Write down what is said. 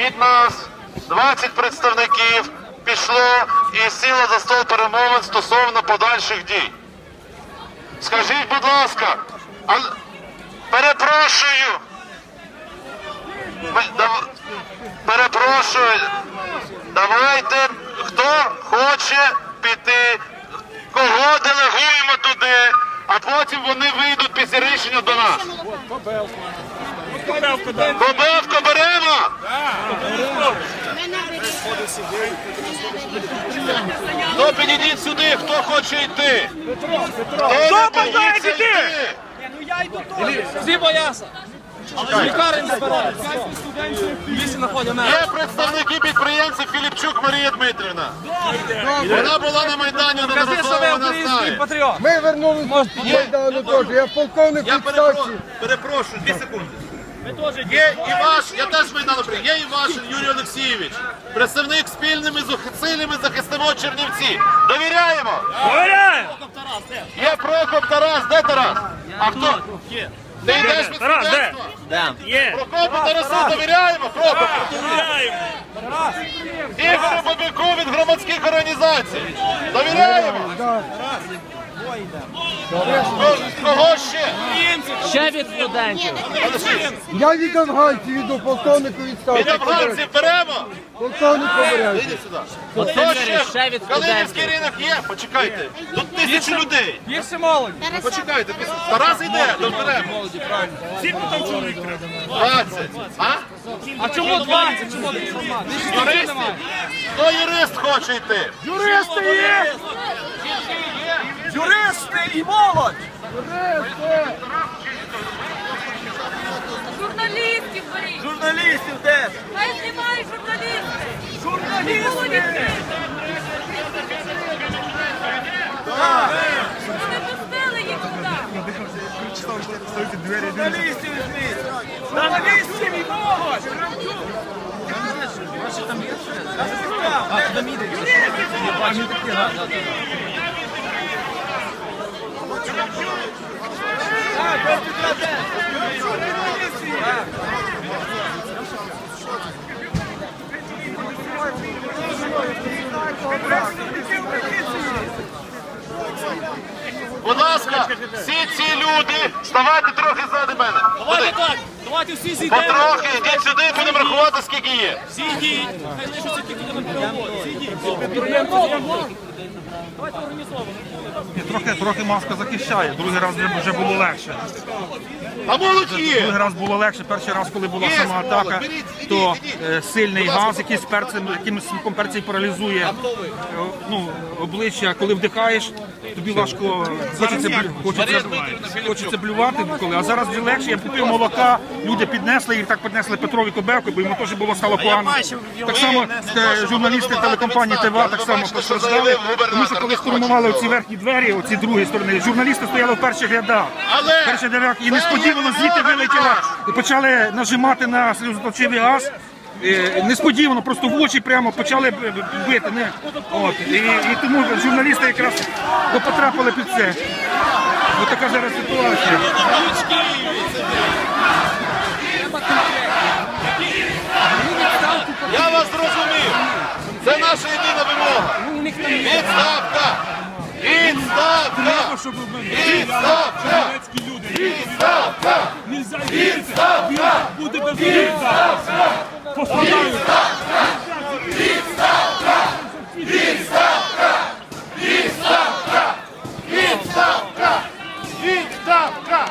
від нас 20 представників пішло і сіло за стол перемовин стосовно подальших дій. Скажіть, будь ласка, а... перепрошую. Перепрошую. Давайте, хто хоче піти, кого делегуємо туди, а потім рішення до нас. Кобевко беремо? Хто підійдіть сюди, хто хоче йти? Хто бажає йти? Ну я йду. Місці знаходять мене. Є представники підприємців Філіпчук Марія Дмитрівна. Вона була на Майдані, Кажи, що вона знає. Ми вернулися з Майдану теж. Я полковник Я відставці. перепрошую, перепрошую, дві секунди. Є і ваш, я теж Майдану приїхав, є Івашин Юрій Олексійович, представник спільними зусиллями захистимо Чернівці. Довіряємо? Є Прокоп Тарас, де Тарас? А хто? Ти йдеш від Тарас, де? Є. Прокопу Тарасу довіряємо, Прокопу? Ігорю Бабіку від громадських організацій. Довіряємо? Кого- Кого ще? Ще від студентів. Я від афганців іду, полковнику Від відставці. афганців беремо? Полковник побережжя. Іди сюди. Володимире, ще? ще від Калинівський студентів. ринок є? Почекайте. Тут тисячі людей. Більше молоді. Почекайте. Тарас йде, доберемо. Всі там чоловік треба. 20. А? А чому 20? Чому не Юристи? Хто юрист хоче йти? Юристи є! Юристи і молодь! Журналістів беріть! Журналістів теж! Хай знімають журналісти! Журналісти! Ну не пустили їх туди! Журналістів візьміть! Журналістів і молодь! Будь ласка, всі ці люди, ставайте трохи ззади мене. Давайте так! Давайте всі зійдемо! Потрохи, йдіть сюди, будемо рахувати, скільки є. Всі йдіть! Хай лишиться тільки на переговор! Всі йдіть! Трохи, трохи маска захищає, другий раз вже- було легше. А молодь є. Другий раз було легше. Перший раз, коли була сама атака, то е, сильний газ, якийсь перцем, якимось смаком перцем паралізує е, ну, обличчя. Коли вдихаєш, тобі важко хочеться, блю- хочеться, хочеться блювати. Коли. А зараз вже легше. Я попив молока, люди піднесли, їх так піднесли Петрові Кобевку, бо йому теж було стало погано. Так само е, журналісти телекомпанії ТВА так само постраждали. Тому що коли штурмували ці верхні двері, оці другої сторони, журналісти стояли в перших рядах. Але Перший дев'як і несподівано звідти вилетіла і почали нажимати на сльозоточивий газ. Е, Несподівано, просто в очі прямо почали б- б- бити. Не? От. І, і тому журналісти якраз потрапили під це. Ось така зараз ситуація. ніхто не Відставка! Відставка! Відставка! Німецькі люди! Відставка! Нельзя Відставка! Буде без Відставка! Постанаю! Відставка! Відставка! Відставка! Відставка! Відставка!